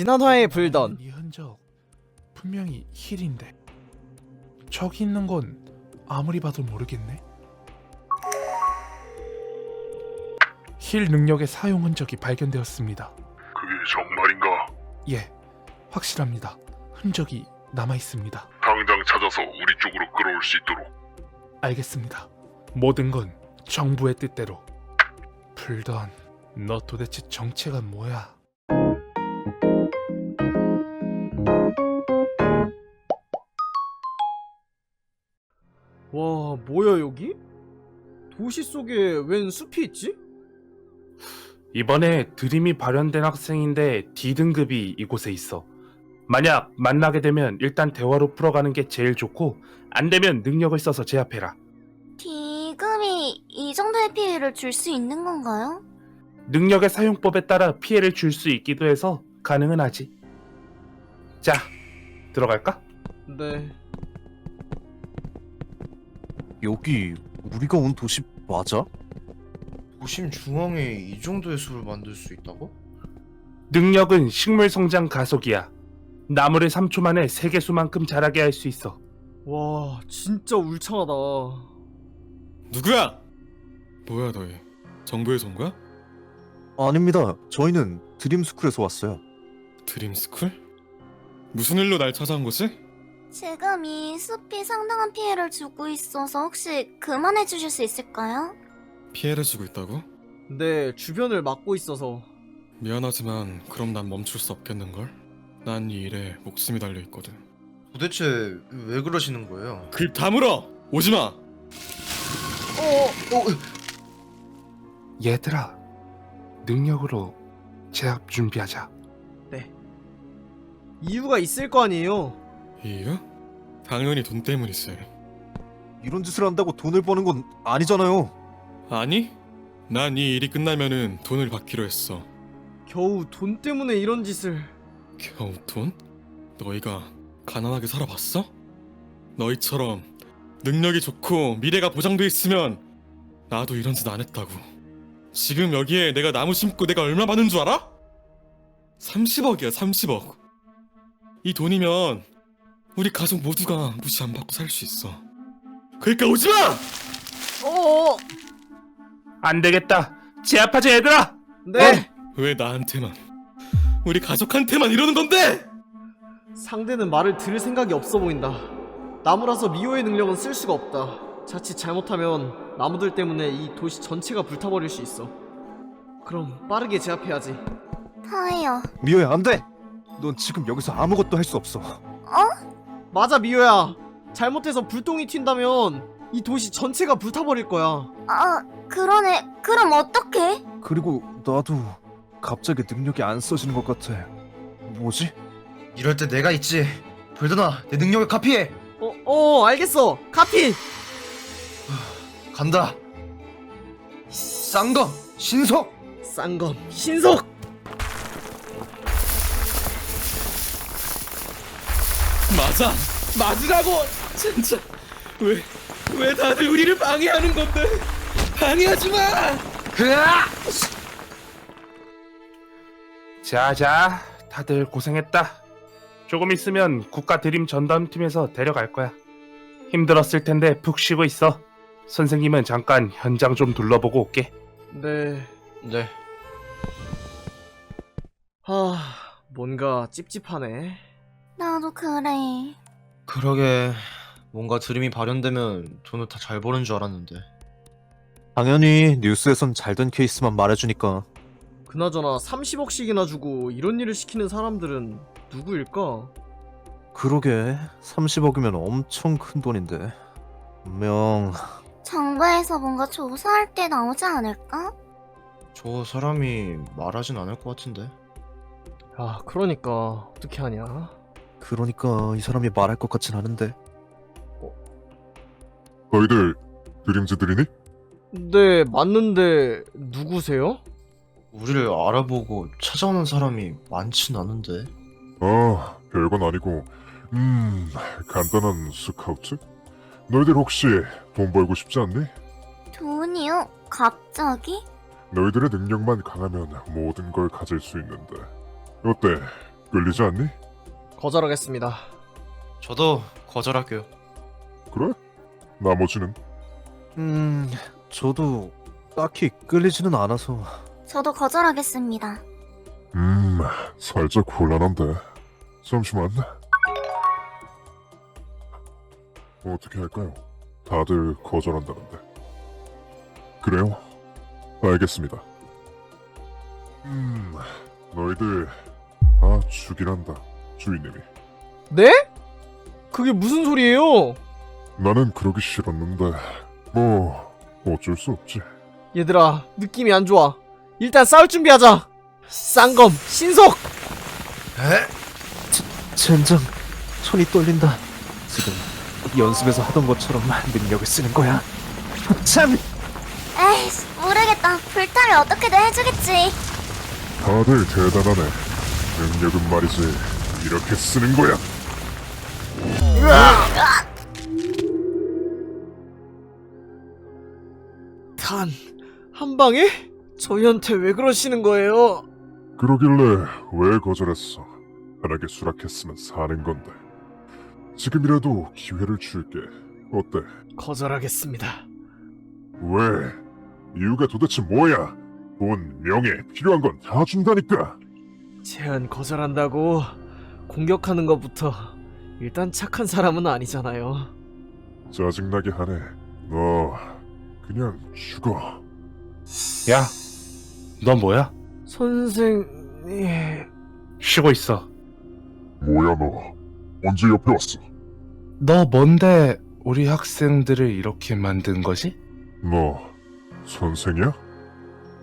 지난 화에 불던 이 흔적 분명히 힐인데 저기 있는 건 아무리 봐도 모르겠네. 힐 능력의 사용 흔적이 발견되었습니다. 그게 정말인가? 예, 확실합니다. 흔적이 남아 있습니다. 당장 찾아서 우리 쪽으로 끌어올 수 있도록. 알겠습니다. 모든 건 정부의 뜻대로. 불던, 너 도대체 정체가 뭐야? 뭐야 여기? 도시 속에 웬 숲이 있지? 이번에 드림이 발현된 학생인데 D등급이 이곳에 있어. 만약 만나게 되면 일단 대화로 풀어가는 게 제일 좋고 안 되면 능력을 써서 제압해라. D금이 이 정도의 피해를 줄 수 있는 건가요? 능력의 사용법에 따라 피해를 줄 수 있기도 해서 가능은 하지. 자, 들어갈까? 네 여기 우리가 온 도시 맞아? 도심 중앙에 이 정도의 숲을 만들 수 있다고? 능력은 식물 성장 가속이야. 나무를 3초 만에 3개수만큼 자라게 할 수 있어. 와 진짜 울창하다 누구야? 뭐야 너희? 정부에서 온 거야? 아닙니다. 저희는 드림스쿨에서 왔어요. 드림스쿨? 무슨 일로 날 찾아온 거지? 지금 이 숲이 상당한 피해를 주고 있어서 혹시 그만해 주실 수 있을까요? 피해를 주고 있다고? 네 주변을 막고 있어서 미안하지만 그럼 난 멈출 수 없겠는걸? 난 이 일에 목숨이 달려 있거든. 도대체 왜 그러시는 거예요? 글 다물어! 오지 마! 어, 어, 얘들아, 능력으로 제압 준비하자. 이유가 있을 거 아니에요 이유? 당연히 돈 때문이지. 이런 짓을 한다고 돈을 버는 건 아니잖아요. 아니? 난 이 일이 끝나면은 돈을 받기로 했어. 겨우 돈 때문에 이런 짓을 겨우 돈? 너희가 가난하게 살아봤어? 너희처럼 능력이 좋고 미래가 보장돼 있으면 나도 이런 짓 안 했다고. 지금 여기에 내가 나무 심고 내가 얼마 받는 줄 알아? 30억이야, 30억. 이 돈이면 우리 가족 모두가 무시 안 받고 살 수 있어. 그러니까 오지 마! 어어 안 되겠다. 제압하자, 얘들아! 네 왜 나한테만, 우리 가족한테만 이러는 건데? 상대는 말을 들을 생각이 없어 보인다 나무라서 미호의 능력은 쓸 수가 없다 자칫 잘못하면 나무들 때문에 이 도시 전체가 불타버릴 수 있어 그럼 빠르게 제압해야지 다해요. 미호야 안 돼. 넌 지금 여기서 아무것도 할 수 없어. 맞아 미호야 잘못해서 불똥이 튄다면 이 도시 전체가 불타버릴 거야 아, 그러네. 그럼 어떡해? 그리고 나도 갑자기 능력이 안 써지는 것 같아. 뭐지? 이럴 때 내가 있지. 불더나 내 능력을 카피해. 어, 어 알겠어 카피 간다. 쌍검 신속. 쌍검 신속 맞아! 맞으라고! 진짜! 왜, 왜 다들 우리를 방해하는 건데? 방해하지 마! 으아! 자, 자, 다들 고생했다. 조금 있으면 국가 드림 전담팀에서 데려갈 거야. 힘들었을 텐데 푹 쉬고 있어. 선생님은 잠깐 현장 좀 둘러보고 올게. 네 네. 하... 뭔가 찝찝하네 나도 그래. 그러게 뭔가 드림이 발현되면 돈을 다 잘 버는 줄 알았는데. 당연히 뉴스에선 잘 된 케이스만 말해주니까. 그나저나 30억씩이나 주고 이런 일을 시키는 사람들은 누구일까? 그러게 30억이면 엄청 큰 돈인데. 분명 정부에서 뭔가 조사할 때 나오지 않을까? 저 사람이 말하진 않을 것 같은데. 아 그러니까 어떻게 하냐 그러니까 이 사람이 말할 것 같진 않은데. 너희들 드림즈들이니? 네 맞는데 누구세요? 우리를 알아보고 찾아오는 사람이 많진 않은데. 아, 별건 아니고, 음, 간단한 스카우트? 너희들 혹시 돈 벌고 싶지 않니? 돈이요? 갑자기? 너희들의 능력만 강하면 모든 걸 가질 수 있는데. 어때? 끌리지 않니? 거절하겠습니다. 저도 거절할게요. 그래? 나머지는? 음, 저도 딱히 끌리지는 않아서 저도 거절하겠습니다. 음, 살짝 곤란한데. 잠시만. 어떻게 할까요? 다들 거절한다는데. 그래요? 알겠습니다. 음, 너희들 다 죽이란다, 주인님이. 네? 그게 무슨 소리예요? 나는 그러기 싫었는데, 뭐 어쩔 수 없지. 얘들아, 느낌이 안 좋아. 일단 싸울 준비하자. 쌍검, 신속. 젠장 손이 떨린다. 지금 연습에서 하던 것처럼 능력을 쓰는 거야. 참, 에이씨, 모르겠다. 불타를 어떻게든 해주겠지. 다들 대단하네. 능력은 말이지 이렇게 쓰는 거야. 단, 한 방에? 저희한테 왜 그러시는 거예요? 그러길래 왜 거절했어? 편하게 수락했으면 사는 건데. 지금이라도 기회를 줄게. 어때? 거절하겠습니다. 왜? 이유가 도대체 뭐야? 돈, 명예, 필요한 건 다 준다니까. 제안 거절한다고 공격하는 것부터 일단 착한 사람은 아니잖아요. 짜증나게 하네. 너 그냥 죽어. 야, 너 뭐야? 선생님... 쉬고 있어. 뭐야 너? 언제 옆에 왔어? 너 뭔데 우리 학생들을 이렇게 만든 거지? 너 선생이야?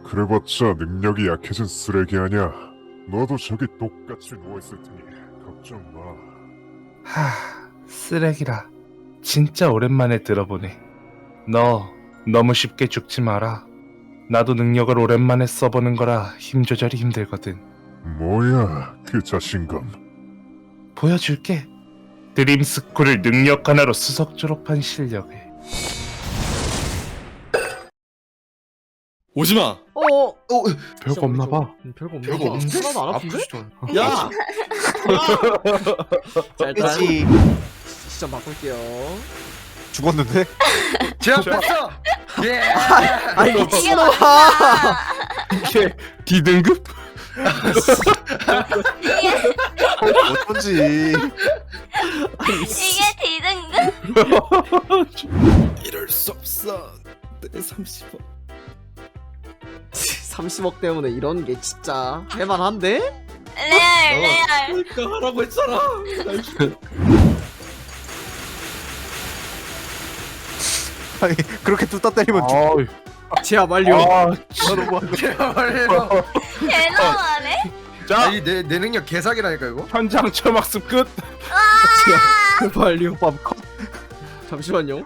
그래봤자 능력이 약해진 쓰레기 아냐? 너도 저기 똑같이 누워있을 테니 걱정 마. 하, 쓰레기라. 진짜 오랜만에 들어보네. 너 너무 쉽게 죽지 마라. 나도 능력을 오랜만에 써보는 거라 힘 조절이 힘들거든. 뭐야 그 자신감? 보여줄게. 드림스쿨을 능력 하나로 수석 졸업한 실력을. 오지마. 어... 별거 없나 봐. 음, 별거 없네. 별거 없는데? 하나도 안 아픈데? 아프지도 않- 야! 자, 일단 시점 바꿀게요. 죽었는데? 제압 됐어. 예. 아이 이게 미친놈아! 이게 D등급? 어쩐지. 이게 D등급? 이럴 수 없어. 내 30억. 30억 때문에 이런 게 진짜 할만한데? 레알, 레알. 그러니까 하라고 했잖아. 아니 그렇게 뚜따 때리면 죽. 어이, 제압 완료. 아, 제발요. 대단하네. 자, 아니 내, 내 능력 개사기라니까 이거. 현장 처막습 끝. 제압 완료. 잠시만요.